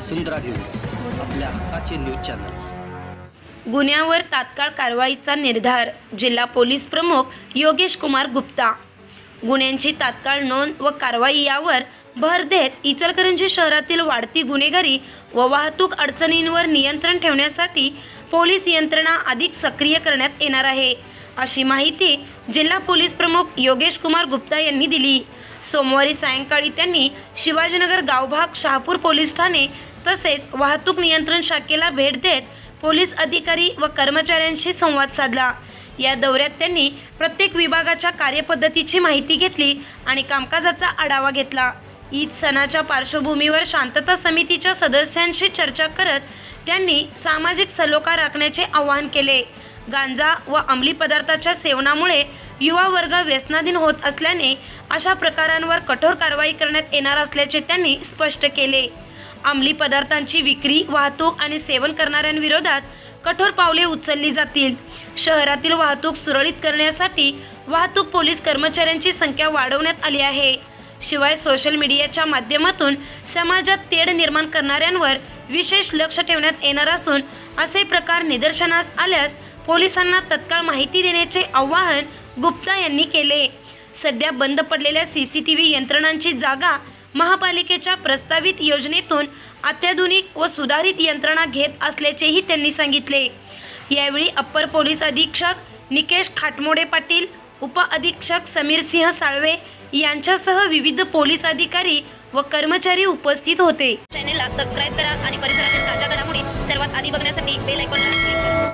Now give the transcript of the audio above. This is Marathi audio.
वसुंधरा न्यूज आपल्या हक्काचे न्यूज चॅनल. गुन्ह्यावर तात्काळ कारवाईचा निर्धार जिल्हा पोलीस प्रमुख योगेश कुमार गुप्ता. गुन्ह्यांची तात्काळ नोंद व कारवाई यावर भर देत इचलकरंजी शहरातील वाढती गुन्हेगारी व वाहतूक अडचणींवर नियंत्रण ठेवण्यासाठी पोलीस यंत्रणा अधिक सक्रिय करण्यात येणार आहे अशी माहिती जिल्हा पोलीस प्रमुख योगेश कुमार गुप्ता यांनी दिली. सोमवारी सायंकाळी त्यांनी शिवाजीनगर गावभाग शहापूर पोलीस ठाणे तसेच वाहतूक नियंत्रण शाखेला भेट देत पोलीस अधिकारी व कर्मचाऱ्यांशी संवाद साधला. या दौऱ्यात त्यांनी प्रत्येक विभागाच्या कार्यपद्धतीची माहिती घेतली आणि कामकाजाचा आढावा घेतला. ईद सणाच्या पार्श्वभूमीवर शांतता समितीच्या सदस्यांशी चर्चा करत त्यांनी सामाजिक सलोखा राखण्याचे आवाहन केले. गांजा व अंमली पदार्थाच्या सेवनामुळे युवा वर्ग व्यसनाधीन होत असल्याने अशा प्रकारांवर कठोर कारवाई करण्यात येणार असल्याचे त्यांनी स्पष्ट केले. अंमली पदार्थांची विक्री वाहतूक आणि सेवन करणाऱ्यांविरोधात कठोर पावले उचलली जातील. शहरातील वाहतूक सुरळीत करण्यासाठी वाहतूक पोलीस कर्मचाऱ्यांची संख्या वाढवण्यात आली आहे. शिवाय सोशल मीडियाच्या माध्यमातून समाजात तेढ निर्माण करणाऱ्यांवर विशेष लक्ष ठेवण्यात येणार असून असे प्रकार निदर्शनास आल्यास पोलिसांना तत्काळ माहिती देण्याचे आवाहन गुप्ता यांनी केले. सध्या बंद पडलेल्या सी सी टी व्ही यंत्रणांची जागा महापालिकेच्या प्रस्तावित योजनेतून अत्याधुनिक व सुधारित यंत्रणा घेत असल्याचेही त्यांनी सांगितले. यावेळी अप्पर पोलीस अधीक्षक निकेश खाटमोडे पाटील उपअधीक्षक समीर सिंह साळवे यांच्यासह विविध पोलीस अधिकारी व कर्मचारी उपस्थित होते. चॅनेलला सबस्क्राईब करा आणि परिसरातील ताज्या घडामोडी सर्वात आधी बघण्यासाठी बेल आयकॉनला क्लिक करा.